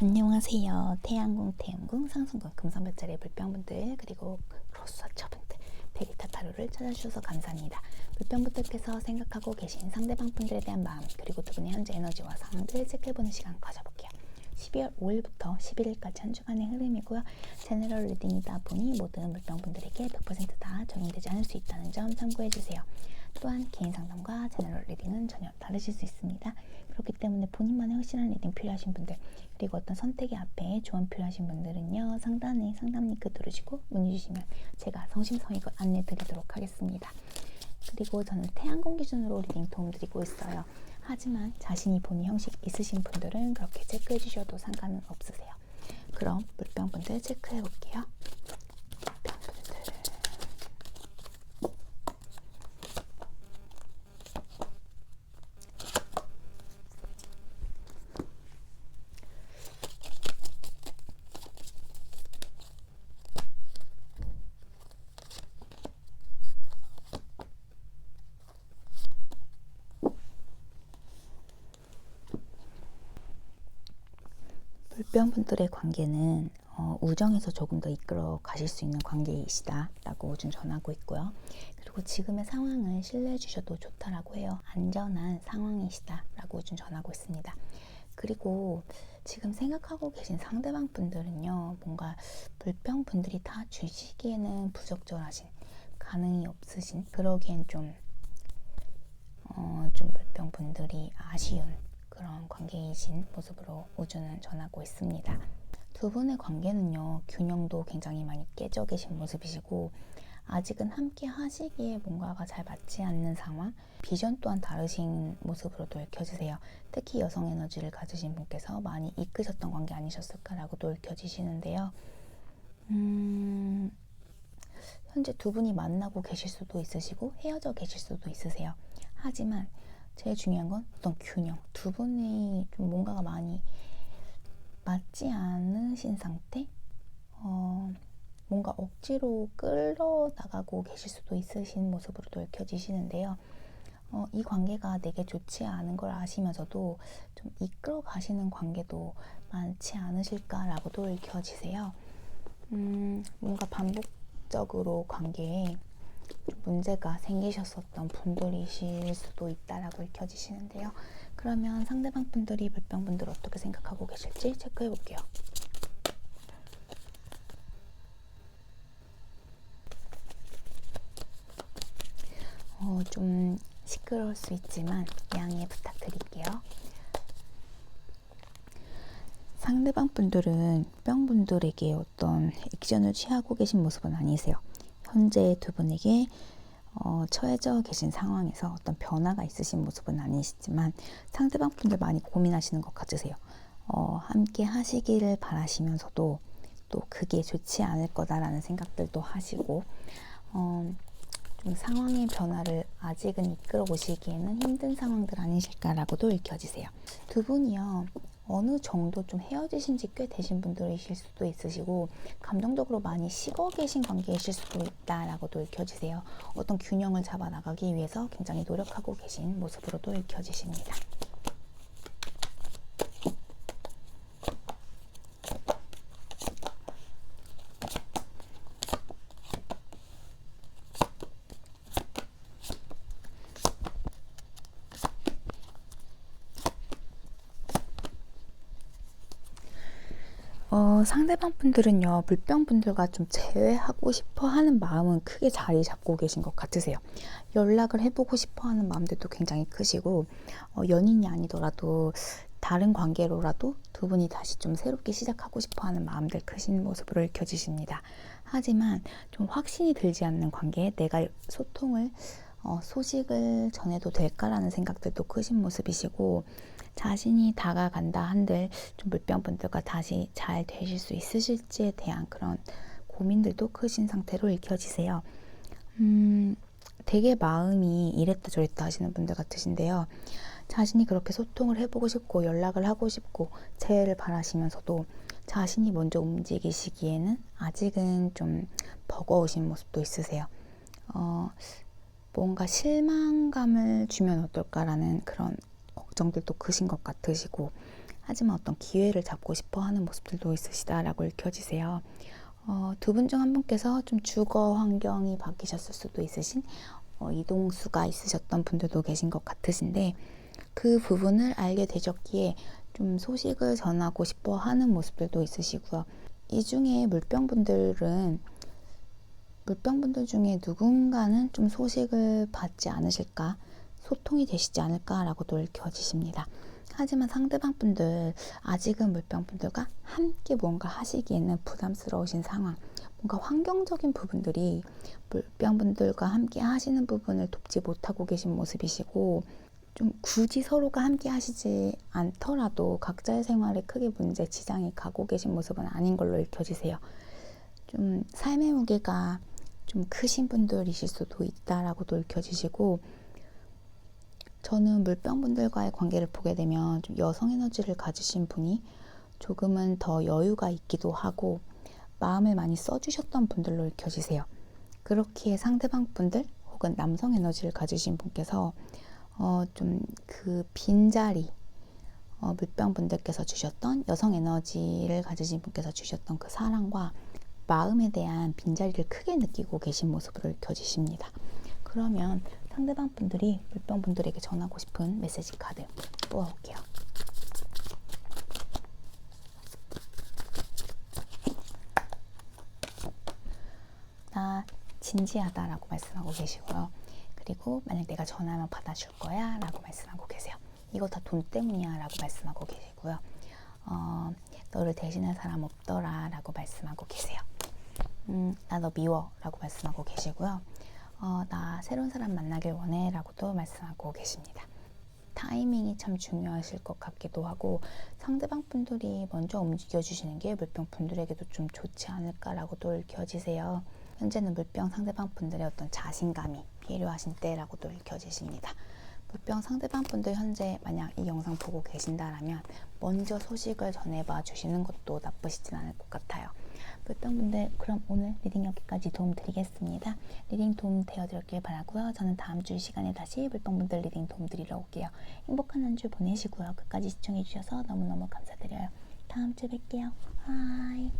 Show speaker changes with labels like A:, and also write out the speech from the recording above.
A: 안녕하세요. 태양궁, 태양궁, 상승궁, 금성별자리 불병분들 그리고 로스처분들 데리타 타로를 찾아주셔서 감사합니다. 불병분들께서 생각하고 계신 상대방 분들에 대한 마음 그리고 두 분의 현재 에너지와 상황들을 체크해보는 시간 가져볼게요. 12월 5일부터 11일까지 한 주간의 흐름이고요. 제너럴 리딩이다 보니 모든 물병분들에게 100%다 적용되지 않을 수 있다는 점 참고해주세요. 또한 개인 상담과 제너럴 리딩은 전혀 다르실 수 있습니다. 그렇기 때문에 본인만의 확실한 리딩 필요하신 분들 그리고 어떤 선택의 앞에 조언 필요하신 분들은요 상단에 상담 링크 누르시고 문의 주시면 제가 성심성의껏 안내 드리도록 하겠습니다. 그리고 저는 태양공 기준으로 리딩 도움 드리고 있어요. 하지만 자신이 본인 형식 있으신 분들은 그렇게 체크해 주셔도 상관은 없으세요. 그럼 물병분들 체크해 볼게요. 물병분들의 관계는 어, 우정에서 조금 더 이끌어 가실 수 있는 관계이시다라고 좀 전하고 있고요. 그리고 지금의 상황을 신뢰해 주셔도 좋다라고 해요. 안전한 상황이시다라고 좀 전하고 있습니다. 그리고 지금 생각하고 계신 상대방 분들은요, 뭔가 불평 분들이 다 주시기에는 부적절하신, 가능이 없으신, 그러기엔 좀, 어, 좀 불평 분들이 아쉬운 관계이신 모습으로 우주는 전하고 있습니다. 두 분의 관계는요, 균형도 굉장히 많이 깨져 계신 모습이시고, 아직은 함께 하시기에 뭔가가 잘 맞지 않는 상황, 비전 또한 다르신 모습으로도 읽혀지세요. 특히 여성 에너지를 가지신 분께서 많이 이끄셨던 관계 아니셨을까라고도 읽혀지시는데요. 음, 현재 두 분이 만나고 계실 수도 있으시고 헤어져 계실 수도 있으세요. 하지만 제일 중요한 건 어떤 균형. 두 분이 좀 뭔가가 많이 맞지 않으신 상태? 어, 뭔가 억지로 끌어나가고 계실 수도 있으신 모습으로 도 읽혀지시는데요. 어, 이 관계가 내게 좋지 않은 걸 아시면서도 좀 이끌어 가시는 관계도 많지 않으실까라고도 읽혀지세요. 음, 뭔가 반복적으로 관계에 문제가 생기셨었던 분들이실 수도 있다라고 읽혀지시는데요. 그러면 상대방 분들이 불병분들 어떻게 생각하고 계실지 체크해 볼게요. 어, 좀 시끄러울 수 있지만 양해 부탁드릴게요. 상대방 분들은 병 분들에게 어떤 액션을 취하고 계신 모습은 아니세요. 현재 두 분에게 어, 처해져 계신 상황에서 어떤 변화가 있으신 모습은 아니시지만 상대방 분들 많이 고민하시는 것 같으세요. 어, 함께 하시기를 바라시면서도 또 그게 좋지 않을 거다라는 생각들도 하시고 어, 좀 상황의 변화를 아직은 이끌어 보시기에는 힘든 상황들 아니실까라고도 읽혀지세요. 두 분이요. 어느 정도 좀 헤어지신 지 꽤 되신 분들이실 수도 있으시고 감정적으로 많이 식어 계신 관계이실 수도 있다라고도 읽혀지세요. 어떤 균형을 잡아 나가기 위해서 굉장히 노력하고 계신 모습으로도 읽혀지십니다. 어, 상대방 분들은요, 물병 분들과 좀 재회하고 싶어 하는 마음은 크게 자리 잡고 계신 것 같으세요. 연락을 해보고 싶어 하는 마음들도 굉장히 크시고, 어, 연인이 아니더라도 다른 관계로라도 두 분이 다시 좀 새롭게 시작하고 싶어 하는 마음들 크신 모습으로 읽혀지십니다. 하지만 좀 확신이 들지 않는 관계에 내가 소통을, 어, 소식을 전해도 될까라는 생각들도 크신 모습이시고, 자신이 다가간다 한들 좀 물병분들과 다시 잘 되실 수 있으실지에 대한 그런 고민들도 크신 상태로 읽혀지세요. 음, 되게 마음이 이랬다 저랬다 하시는 분들 같으신데요. 자신이 그렇게 소통을 해보고 싶고 연락을 하고 싶고 재해를 바라시면서도 자신이 먼저 움직이시기에는 아직은 좀 버거우신 모습도 있으세요. 어, 뭔가 실망감을 주면 어떨까라는 그런 걱정들도 크신 것 같으시고 하지만 어떤 기회를 잡고 싶어 하는 모습들도 있으시다라고 읽혀지세요. 어, 두분 중 한 분께서 좀 주거 환경이 바뀌셨을 수도 있으신 어, 이동수가 있으셨던 분들도 계신 것 같으신데 그 부분을 알게 되셨기에 좀 소식을 전하고 싶어 하는 모습들도 있으시고요. 이 중에 물병분들은 물병분들 중에 누군가는 좀 소식을 받지 않으실까, 소통이 되시지 않을까라고도 읽혀지십니다. 하지만 상대방 분들, 아직은 물병 분들과 함께 뭔가 하시기에는 부담스러우신 상황, 뭔가 환경적인 부분들이 물병 분들과 함께 하시는 부분을 돕지 못하고 계신 모습이시고, 좀 굳이 서로가 함께 하시지 않더라도 각자의 생활에 크게 문제, 지장이 가고 계신 모습은 아닌 걸로 읽혀지세요. 좀 삶의 무게가 좀 크신 분들이실 수도 있다라고도 읽혀지시고 저는 물병분들과의 관계를 보게 되면 좀 여성 에너지를 가지신 분이 조금은 더 여유가 있기도 하고 마음을 많이 써주셨던 분들로 읽혀지세요. 그렇기에 상대방 분들 혹은 남성 에너지를 가지신 분께서 어, 좀 그 빈자리 어, 물병 분들께서 주셨던 여성 에너지를 가지신 분께서 주셨던 그 사랑과 마음에 대한 빈자리를 크게 느끼고 계신 모습으로 읽혀지십니다. 그러면 상대방 분들이 물병 분들에게 전하고 싶은 메시지 카드 뽑아볼게요. 나 진지하다라고 말씀하고 계시고요. 그리고 만약 내가 전화하면 받아줄 거야 라고 말씀하고 계세요. 이거 다 돈 때문이야 라고 말씀하고 계시고요. 어, 너를 대신할 사람 없더라 라고 말씀하고 계세요. 음, 나 너 미워 라고 말씀하고 계시고요. 어, 나 새로운 사람 만나길 원해 라고도 말씀하고 계십니다. 타이밍이 참 중요하실 것 같기도 하고 상대방 분들이 먼저 움직여 주시는 게 물병 분들에게도 좀 좋지 않을까라고도 읽혀지세요. 현재는 물병 상대방 분들의 어떤 자신감이 필요하신 때라고도 읽혀지십니다. 물병 상대방 분들 현재 만약 이 영상 보고 계신다라면 먼저 소식을 전해봐 주시는 것도 나쁘시진 않을 것 같아요. 물병분들 그럼 오늘 리딩 여기까지 도움 드리겠습니다. 리딩 도움 되어드렸길 바라고요. 저는 다음 주 시간에 다시 물병분들 리딩 도움 드리러 올게요. 행복한 한 주 보내시고요. 끝까지 시청해 주셔서 너무너무 감사드려요. 다음 주 뵐게요. 바이